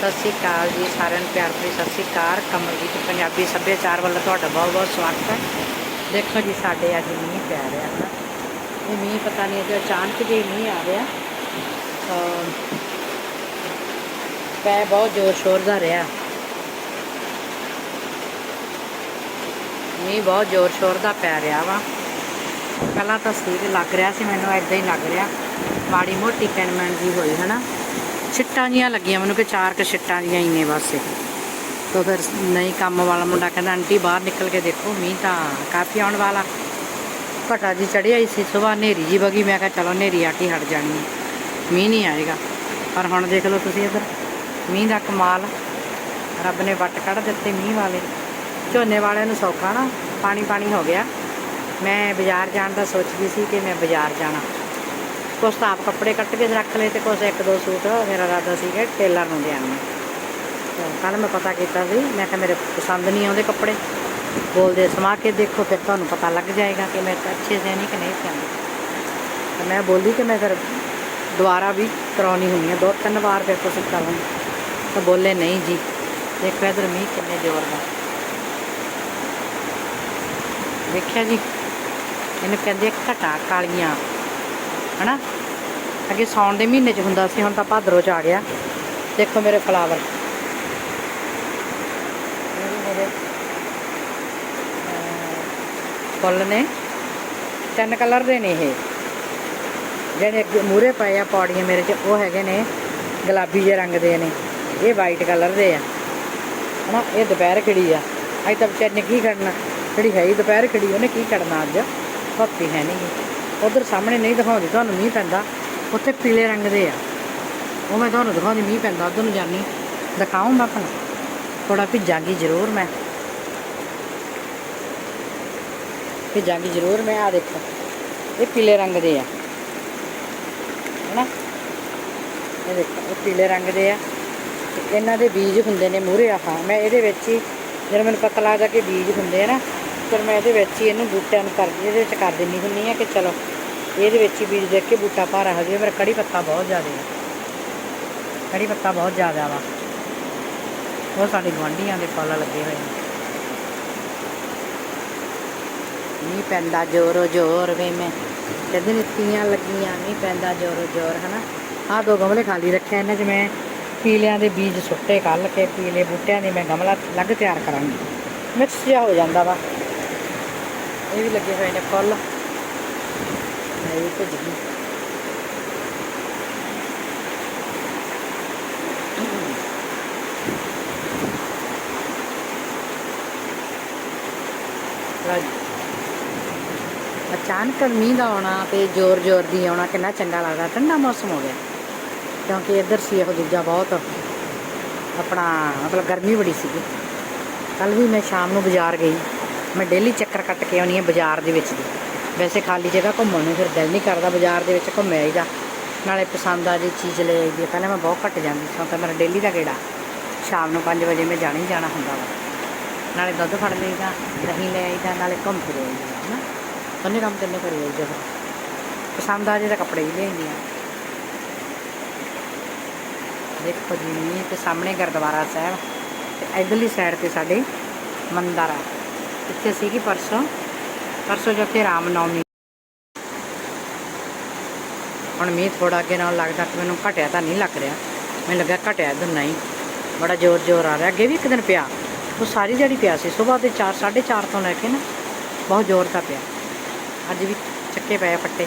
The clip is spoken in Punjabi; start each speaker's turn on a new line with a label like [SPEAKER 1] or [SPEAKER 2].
[SPEAKER 1] ਸਤਿ ਸ਼੍ਰੀ ਅਕਾਲ ਜੀ, ਸਾਰਿਆਂ ਨੂੰ ਪਿਆਰ ਭਰੀ ਸਤਿ ਸ਼੍ਰੀ ਅਕਾਲ। ਕਮਲਜੀਤ ਪੰਜਾਬੀ ਸੱਭਿਆਚਾਰ ਵੱਲੋਂ ਤੁਹਾਡਾ ਬਹੁਤ ਬਹੁਤ ਸਵਾਗਤ ਹੈ। ਦੇਖੋ ਜੀ, ਸਾਡੇ ਅੱਜ ਮੀਂਹ ਪੈ ਰਿਹਾ ਹੈ ਇਹ ਮੀਂਹ ਪਤਾ ਨਹੀਂ ਜੋ ਅਚਾਨਕ ਜਿਹਾ ਮੀਂਹ ਆ ਰਿਹਾ। ਪੈ ਬਹੁਤ ਜ਼ੋਰ ਸ਼ੋਰ ਦਾ ਰਿਹਾ। ਮੀਂਹ ਬਹੁਤ ਜ਼ੋਰ ਸ਼ੋਰ ਦਾ ਪੈ ਰਿਹਾ ਵਾ। ਪਹਿਲਾਂ ਤਾਂ ਠੀਕ ਲੱਗ ਰਿਹਾ ਸੀ, ਮੈਨੂੰ ਐਦਾਂ ਹੀ ਲੱਗ ਰਿਹਾ। ਮਾੜੀ ਮੋਟੀ ਪੈਨਮੈਂਟ ਜੀ ਹੋਈ, ਹਨਾ? ਛਿੱਟਾਂ ਜੀਆਂ ਲੱਗੀਆਂ ਮੈਨੂੰ ਕਿ ਚਾਰ ਕ ਛਿੱਟਾਂ ਜੀਆਂ ਹੀ ਨੇ ਬਸ ਤੋ ਫਿਰ ਨਹੀਂ ਕੰਮ ਵਾਲਾ ਮੁੰਡਾ ਕਹਿੰਦਾ, ਆਂਟੀ ਬਾਹਰ ਨਿਕਲ ਕੇ ਦੇਖੋ, ਮੀਂਹ ਤਾਂ ਕਾਫੀ ਆਉਣ ਵਾਲਾ। ਘਟਾ ਜੀ ਚੜਿਆ ਹੀ ਸੀ ਸਵੇਰ ਹਨੇਰੀ ਜੀ ਬਗੀ ਮੈਂ ਕਿਹਾ ਚਲੋ ਹਨੇਰੀ ਆ ਕੇ ਹਟ ਜਾਣੀ ਹੈ। ਮੀਂਹ ਨਹੀਂ ਆਏਗਾ, ਪਰ ਹੁਣ ਦੇਖ ਲਓ ਤੁਸੀਂ ਇੱਧਰ, ਮੀਂਹ ਦਾ ਕਮਾਲ। ਰੱਬ ਨੇ ਵੱਟ ਕੱਢ ਦਿੱਤੇ ਮੀਂਹ ਵਾਲੇ। ਝੋਨੇ ਵਾਲਿਆਂ ਨੂੰ ਸੌਖਾ ਨਾ ਪਾਣੀ ਪਾਣੀ ਹੋ ਗਿਆ। ਮੈਂ ਬਾਜ਼ਾਰ ਜਾਣ ਦਾ ਸੋਚਦੀ ਸੀ ਕਿ ਮੈਂ ਬਾਜ਼ਾਰ ਜਾਣਾ। ਕੁਛ ਤਾਂ ਆਪ ਕੱਪੜੇ ਕੱਟ ਕੇ ਰੱਖ ਲਏ ਤੇ ਕੁਛ ਇੱਕ ਦੋ ਸੂਟ ਮੇਰਾ ਇਰਾਦਾ ਸੀਗਾ ਟੇਲਰ ਨੂੰ ਦੇਣ ਕੱਲ ਮੈਂ ਪਤਾ ਕੀਤਾ ਸੀ, ਮੈਂ ਕਿਹਾ ਮੇਰੇ ਪਸੰਦ ਨਹੀਂ ਆਉਂਦੇ ਕੱਪੜੇ। ਬੋਲਦੇ, ਸਮਾ ਕੇ ਦੇਖੋ, ਫਿਰ ਤੁਹਾਨੂੰ ਪਤਾ ਲੱਗ ਜਾਏਗਾ ਕਿ ਮੈਂ ਅੱਛੇ ਸੇ ਨਹੀਂ ਕਿ ਨਹੀਂ ਸਿਆਂਦੀ ਮੈਂ ਬੋਲੀ ਕਿ ਮੈਂ ਫਿਰ ਦੁਬਾਰਾ ਵੀ ਕਰਾਉਣੀ ਹੁੰਦੀ ਹੈ ਦੋ ਤਿੰਨ ਵਾਰ ਫਿਰ ਕੋਸ਼ਿਸ਼ ਕਰਾਂਗੀ ਤਾਂ ਬੋਲੇ, ਨਹੀਂ ਜੀ, ਦੇਖੋ ਇਧਰ ਮੀਂਹ ਕਿੰਨੇ ਜ਼ੋਰ ਦਾ। ਦੇਖਿਆ ਜੀ, ਇਹਨੂੰ ਕਹਿੰਦੇ ਘਟਾ ਕਾਲੀਆਂ। ਹਨਾ? ਅੱਗੇ ਸੌਣ ਦੇ ਮਹੀਨੇ 'ਚ ਹੁੰਦਾ ਸੀ, ਹੁਣ ਤਾਂ ਭਾਦਰੋਂ 'ਚ ਆ ਗਿਆ। ਦੇਖੋ ਮੇਰੇ ਫਲਾਵਰ ਮੇਰੇ ਫੁੱਲ ਨੇ। ਤਿੰਨ ਕਲਰ ਦੇ ਨੇ ਇਹ। ਜਿਹੜੇ ਅੱਗੇ ਮੂਰੇ ਪਏ ਆ ਪੌੜੀਆਂ ਮੇਰੇ 'ਚ, ਉਹ ਹੈਗੇ ਨੇ, ਗੁਲਾਬੀ ਜਿਹੇ ਰੰਗ ਦੇ ਨੇ। ਇਹ ਵਾਈਟ ਕਲਰ ਦੇ ਆ। ਹਨਾ, ਇਹ ਦੁਪਹਿਰ ਖੜੀ ਆ। ਅੱਜ ਤਾਂ ਵਿਚਾਰ ਨੇ ਕੀ ਕਰਨਾ? ਜਿਹੜੀ ਹੈ ਹੀ ਦੁਪਹਿਰ ਖੜੀ, ਉਹਨੇ ਕੀ ਕਰਨਾ ਅੱਜ? ਭੱਤੀ ਹੈ ਨਹੀਂ ਉਧਰ ਸਾਹਮਣੇ ਨਹੀਂ ਦਿਖਾਉਂਦੀ, ਤੁਹਾਨੂੰ ਮੀਂਹ ਪੈਂਦਾ। ਉੱਥੇ ਪੀਲੇ ਰੰਗ ਦੇ ਆ। ਉਹ ਮੈਂ ਤੁਹਾਨੂੰ ਦਿਖਾਉਂਦੀ, ਮੀਂਹ ਪੈਂਦਾ, ਉਧਰ ਨੂੰ ਜਾਣੀ ਦਿਖਾਉਂ ਮੈਂ ਭਲਾ ਥੋੜਾ ਭਿੱਜਾਂਗੀ ਜ਼ਰੂਰ ਮੈਂ। ਭਿੱਜਾਂਗੀ ਜ਼ਰੂਰ ਮੈਂ ਆ ਦੇਖੋ। ਇਹ ਪੀਲੇ ਰੰਗ ਦੇ ਆ। ਹਨਾ? ਇਹ ਦੇਖੋ, ਇਹ ਪੀਲੇ ਰੰਗ ਦੇ ਆ। ਇਹਨਾਂ ਦੇ ਬੀਜ ਹੁੰਦੇ ਨੇ ਮੂਰੇ ਆਹ। ਮੈਂ ਇਹਦੇ ਵਿੱਚ ਹੀ, ਜਦੋਂ ਮੈਨੂੰ ਪਤਾ ਲੱਗਦਾ ਕਿ ਬੀਜ ਹੁੰਦੇ ਆ ਨਾ ਫਿਰ ਮੈਂ ਇਹਦੇ ਵਿੱਚ ਹੀ ਇਹਨੂੰ ਬੂਟਿਆਂ ਨੂੰ ਕਰਦੀ ਇਹਦੇ ਵਿੱਚ ਕਰ ਦਿੰਦੀ ਹੁੰਦੀ ਆ ਕਿ ਚਲੋ ਇਹਦੇ ਵਿੱਚ ਹੀ ਬੀਜ ਦੇਖ ਕੇ ਬੂਟਾ ਭਾਰਾ ਹੋ ਜਾਵੇ, ਮੇਰਾ ਕੜੀ ਪੱਤਾ ਬਹੁਤ ਜ਼ਿਆਦਾ ਹੈ। ਕੜੀ ਪੱਤਾ ਬਹੁਤ ਜ਼ਿਆਦਾ ਵਾ। ਉਹ ਸਾਡੇ ਗੁਆਂਢੀਆਂ ਦੇ ਫਲ ਲੱਗੇ ਹੋਏ ਨੇ। ਮੀਂਹ ਪੈਂਦਾ ਜ਼ੋਰੋ ਜ਼ੋਰ ਵੇ ਮੈਂ। ਕਹਿੰਦੇ ਨੇ ਤੀਆਂ ਲੱਗੀਆਂ, ਮੀਂਹ ਪੈਂਦਾ ਜ਼ੋਰੋ ਜ਼ੋਰ, ਹਨਾ? ਆਹ ਦੋ ਗਮਲੇ ਖਾਲੀ ਰੱਖਿਆ ਇਹਨਾਂ 'ਚ ਮੈਂ ਪੀਲਿਆਂ ਦੇ ਬੀਜ ਸੁੱਟੇ ਕੱਲ ਕੇ, ਪੀਲੇ ਬੂਟਿਆਂ ਦੇ ਮੈਂ ਗਮਲਾ ਅਲੱਗ ਤਿਆਰ ਕਰਾਂਗੀ। ਮਿਕਸ ਜਿਹਾ ਹੋ ਜਾਂਦਾ ਵਾ। ਇਹ ਵੀ ਲੱਗੇ ਹੋਏ ਨੇ ਫੁੱਲ। ਇਹ ਵੀ ਭੁੱਜ ਗਈ। ਅਚਾਨਕ ਮੀਂਹ ਦਾ ਆਉਣਾ ਤੇ ਜ਼ੋਰ ਜ਼ੋਰ ਦੀ ਆਉਣਾ ਕਿੰਨਾ ਚੰਗਾ ਲੱਗਦਾ, ਠੰਡਾ ਮੌਸਮ ਹੋ ਗਿਆ। ਕਿਉਂਕਿ ਇੱਧਰ ਸੀ ਇਹ ਦੂਜਾ ਬਹੁਤ। ਆਪਣਾ ਮਤਲਬ ਗਰਮੀ ਬੜੀ ਸੀਗੀ। ਕੱਲ ਵੀ ਮੈਂ ਸ਼ਾਮ ਨੂੰ ਬਾਜ਼ਾਰ ਗਈ। ਮੈਂ ਡੇਲੀ ਚੱਕਰ ਕੱਟ ਕੇ ਆਉਣੀ ਹੈ ਬਾਜ਼ਾਰ ਦੇ ਵਿੱਚ ਦੀ। ਵੈਸੇ ਖਾਲੀ ਜਗ੍ਹਾ ਘੁੰਮਣ ਨੂੰ ਫਿਰ ਦਿਲ ਨਹੀਂ ਕਰਦਾ ਬਾਜ਼ਾਰ ਦੇ ਵਿੱਚ ਘੁੰਮਿਆ ਆਈਦਾ ਨਾਲੇ ਪਸੰਦ ਆ ਜੇ ਚੀਜ਼ ਲੈ ਆਈਦੀ ਹੈ। ਪਹਿਲਾਂ ਮੈਂ ਬਹੁਤ ਘੱਟ ਜਾਂਦੀ ਸੀ ਤਾਂ ਮੇਰਾ ਡੇਲੀ ਦਾ ਗੇੜਾ। ਸ਼ਾਮ ਨੂੰ 5 ਵਜੇ ਮੈਂ ਜਾਣਾ ਹੀ ਜਾਣਾ ਹੁੰਦਾ ਵਾ। ਨਾਲੇ ਦੁੱਧ ਫੜ ਲਈਦਾ ਦਹੀਂ ਲੈ ਆਈਦਾ ਨਾਲੇ ਘੁੰਮ ਫਿਰ ਆਈਦਾ ਹੈ ਨਾ ਉਹਨੇ ਕੰਮ ਕਿੰਨੇ ਕਰੀ ਆਈਦਾ ਫਿਰ ਪਸੰਦ ਆ ਜੇ ਤਾਂ ਕੱਪੜੇ ਵੀ ਲਿਆਈਦੇ ਆ ਦੇਖੋ ਜੀ ਮੀਂਹ ਤੇ ਸਾਹਮਣੇ ਗੁਰਦੁਆਰਾ ਸਾਹਿਬ, ਤੇ ਇਧਰਲੀ ਸਾਈਡ ਤੇ ਸਾਡੇ ਮੰਦਰ ਆ। ਇੱਥੇ ਸੀਗੀ ਪਰਸੋਂ। ਪਰਸੋਂ ਜੋ ਕਿ ਰਾਮ ਨੌਮੀ ਹੁਣ ਮੀਂਹ ਥੋੜਾ ਅੱਗੇ ਨਾਲ ਲੱਗਦਾ ਕਿ ਮੈਨੂੰ ਘਟਿਆ ਤਾਂ ਨਹੀਂ ਲੱਗ ਰਿਹਾ। ਮੈਨੂੰ ਲੱਗਾ ਘਟਿਆ ਤਾਂ ਨਹੀਂ। ਬੜਾ ਜ਼ੋਰ ਜ਼ੋਰ ਆ ਰਿਹਾ। ਅੱਗੇ ਵੀ ਇੱਕ ਦਿਨ ਪਿਆ। ਉਹ ਸਾਰੀ ਦਿਹਾੜੀ ਪਿਆ ਸੀ। ਸਵੇਰ ਦੇ 4 4:30 ਤੋਂ ਲੈ ਕੇ ਨਾ, ਬਹੁਤ ਜ਼ੋਰ ਦਾ ਪਿਆ। ਅੱਜ ਵੀ ਚੱਕੇ ਪਏ ਆ ਫੱਟੇ